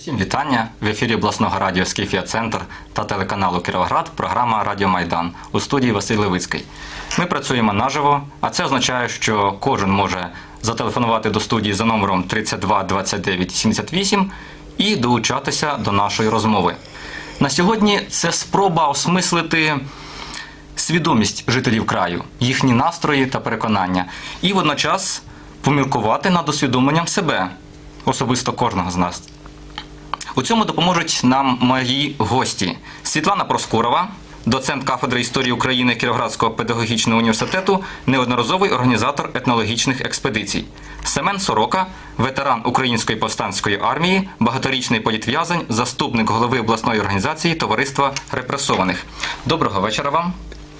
Всім вітання в ефірі обласного радіо Скіфія Центр та телеканалу Кіровоград. Програма Радіо Майдан у студії Василь Левицький. Ми працюємо наживо, а це означає, що кожен може зателефонувати до студії за номером 32 29 78 і долучатися до нашої розмови. На сьогодні це спроба осмислити свідомість жителів краю, їхні настрої та переконання, і водночас поміркувати над усвідомленням себе, особисто кожного з нас. У цьому допоможуть нам мої гості: Світлана Проскурова, доцент кафедри історії України Кіровоградського педагогічного університету, неодноразовий організатор етнологічних експедицій. Семен Сорока, ветеран Української повстанської армії, багаторічний політв'язень, заступник голови обласної організації Товариства репресованих. Доброго вечора вам.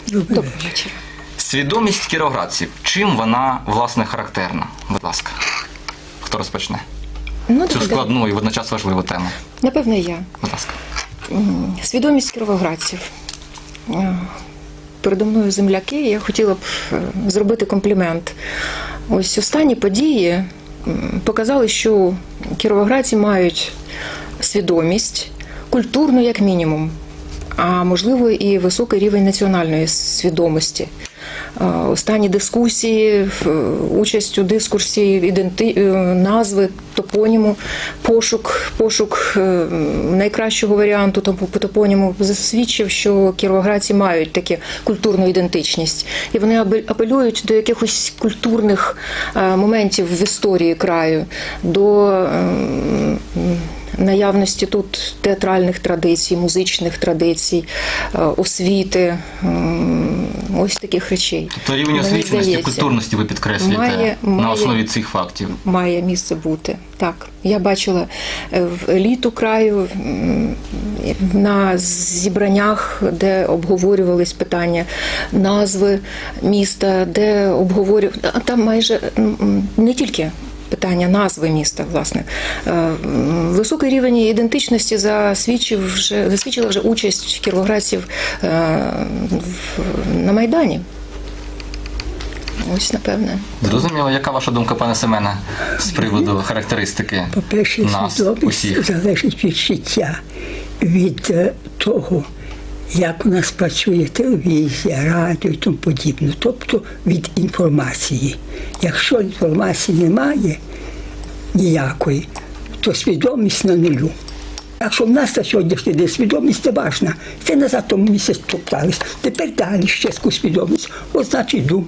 Доброго вечора. Свідомість кіровоградців. Чим вона власне характерна? Будь ласка, хто розпочне Ну, цю складну і водночас важливу тему? Напевне, я. Будь ласка. Свідомість кіровоградців. Передо мною земляки, я хотіла б е, зробити комплімент. Ось останні події показали, що кіровоградці мають свідомість, культурну, як мінімум, а можливо і високий рівень національної свідомості. Е, Останні дискусії, е, участь у дискурсі, іденти... е, назви, топоніму, пошук, пошук найкращого варіанту по топоніму засвідчив, що кіровоградці мають таку культурну ідентичність, і вони апелюють до якихось культурних моментів в історії краю, до ем, наявності тут театральних традицій, музичних традицій, е, освіти, ось таких речей. Тобто рівень Мені освіченості, здається, культурності ви підкреслюєте Має- на має- основі цих фактів. Має місце бути. Так. Я бачила е, в еліту краю на зібраннях, де обговорювались питання назви міста, де обговорювали там майже не тільки. Питання назви міста, власне, Е, високий рівень ідентичності засвідчив вже засвідчила вже участь кіровоградців е, на майдані. Ось напевне. Зрозуміло, яка ваша думка, пане Семене, з приводу характеристики По-перше, нас свідомість усіх? залежить від життя, від е, того, як у нас працює телевізія, радіо і тому подібне, тобто від інформації. Якщо інформації немає ніякої, то свідомість на нулю. Якщо в нас на сьогоднішній день свідомість не важна, це назад тому місяць топтались. Тепер далі ще якусь свідомість. От значить йду.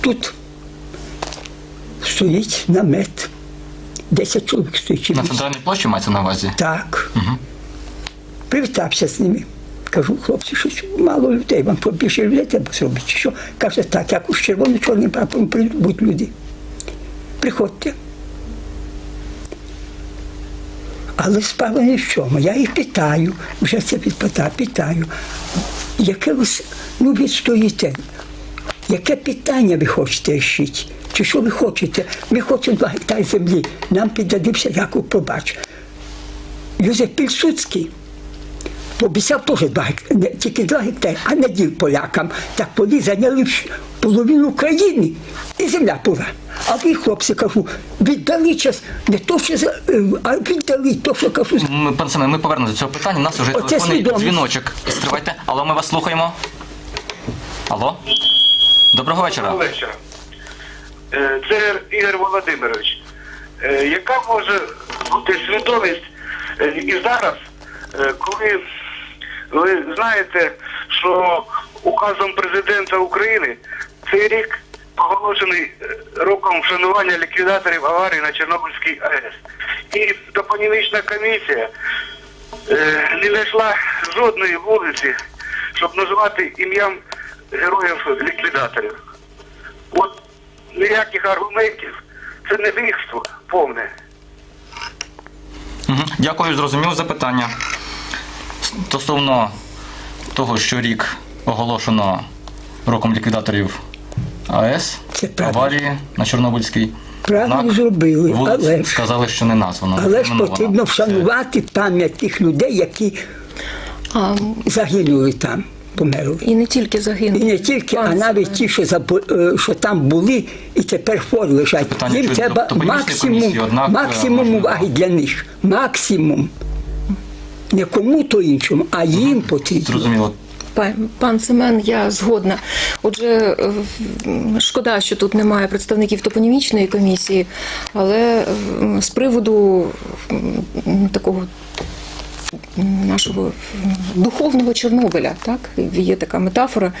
Тут стоїть намет. Десять чоловік стоїть. На центральній площі мається на увазі? Так. Привітався з ними. Кажу, хлопці, щось мало людей, вам побільше людей треба зробити. Чи що? Каже, так, як з червоно-чорним прапором прийдуть люди. Приходьте. Але справа не в чому. Я їх питаю, вже це підпитаю, питаю. Яке ви ну, відстоїте? Яке питання ви хочете рішити? Чи що ви хочете? Ми хочемо два гектари землі. Нам піддадився Яков пробач. Юзеф Пільсуцький пообіцяв теж два гектари, тільки два гектари, а не дів полякам. Так полі зайняли половину України і земля була. А ви, хлопці, кажу, віддали час, не то, що за, е, а віддали то, що кажу. Ми, пан Семен, ми повернемося до цього питання. У нас вже Оце телефонний свідомість. дзвіночок. Стривайте. Алло, ми вас слухаємо. Алло? Доброго вечора. Доброго вечора. Е, Це Ігор Володимирович. Е, Яка може бути свідомість е, і зараз, е, коли ви знаєте, що указом президента України цей рік оголошений е, роком вшанування ліквідаторів аварії на Чорнобильській АЕС. І топонімічна комісія е, не знайшла жодної вулиці, щоб називати ім'ям героїв-ліквідаторів. От ніяких аргументів. Це не вихство повне. Дякую, зрозуміло запитання. Стосовно того, що рік оголошено роком ліквідаторів АЕС, Це аварії на Чорнобильській. Правильно Однак зробили, вулиць але сказали, що не названо. Але ж потрібно Це- вшанувати пам'ять тих людей, які А загинули там. померли. І не тільки загинули. І не тільки, а навіть ті, що, забо- е, що там були і тепер хворі лежать. питання Їм треба до максимум, комісії, однак, е, максимум можливо. уваги для них. Максимум. Не кому то іншому, а їм потрібно. Зрозуміло. Пан, пан Семен, я згодна. Отже, е, шкода, що тут немає представників топонімічної комісії, але з приводу такого нашого духовного Чорнобиля, так є така метафора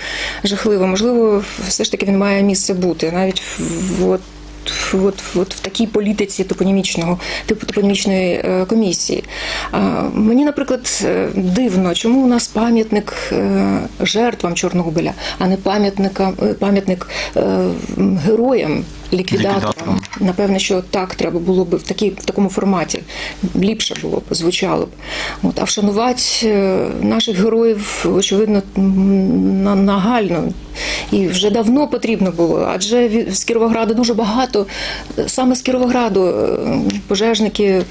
жахлива. Можливо, все ж таки він має місце бути навіть в от. От, в такій політиці топонімічного типу топонімічної е, комісії. Мені, наприклад, е, дивно, чому у нас пам'ятник е, жертвам Чорнобиля, а не пам'ятникам е, пам'ятник героям, ліквідаторам. Ліквідаторам. Напевне, що так треба було б в такій в такому форматі. Ліпше було б, звучало б. От, а вшанувати наших героїв, очевидно, нагально. І вже давно потрібно було, адже з Кіровограда дуже багато, е, саме з Кіровограду, е, пожежники,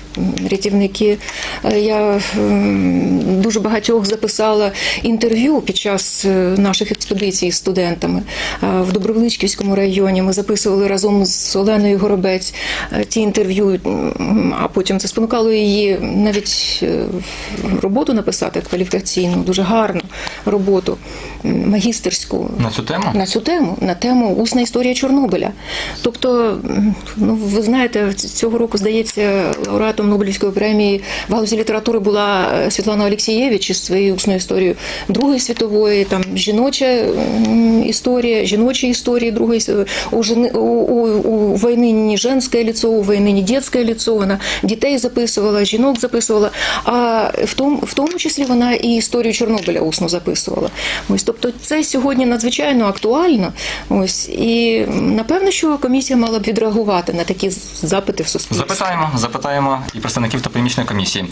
рятівники. Е, Я дуже багатьох записала інтерв'ю під час е, наших експедицій з студентами Е, в Добровеличківському районі. Ми записували разом з Оленою Горобець е, ті інтерв'ю, а потім це спонукало її навіть е, роботу написати кваліфікаційну, дуже гарну роботу, магістерську На цю тему? на цю тему, на тему Усна історія Чорнобиля. Тобто, ну ви знаєте, цього року здається, лауреатом Нобелівської премії в галузі літератури була е, Світлана Олексієвич із своєю усною історією Другої світової, там жіноча історія, жіночі історії Другої у, у, у, війни не женське ліцо, у війни не дитяче ліцо. Вона дітей записувала, жінок записувала. А в тому, в тому числі вона і історію Чорнобиля усно записувала. Ось, тобто, це сьогодні надзвичайно актуально. Ось і напевно, що комісія мала б відреагувати на такі запити в суспільстві. Запитаємо, запитаємо і представників та топонімічної комісії.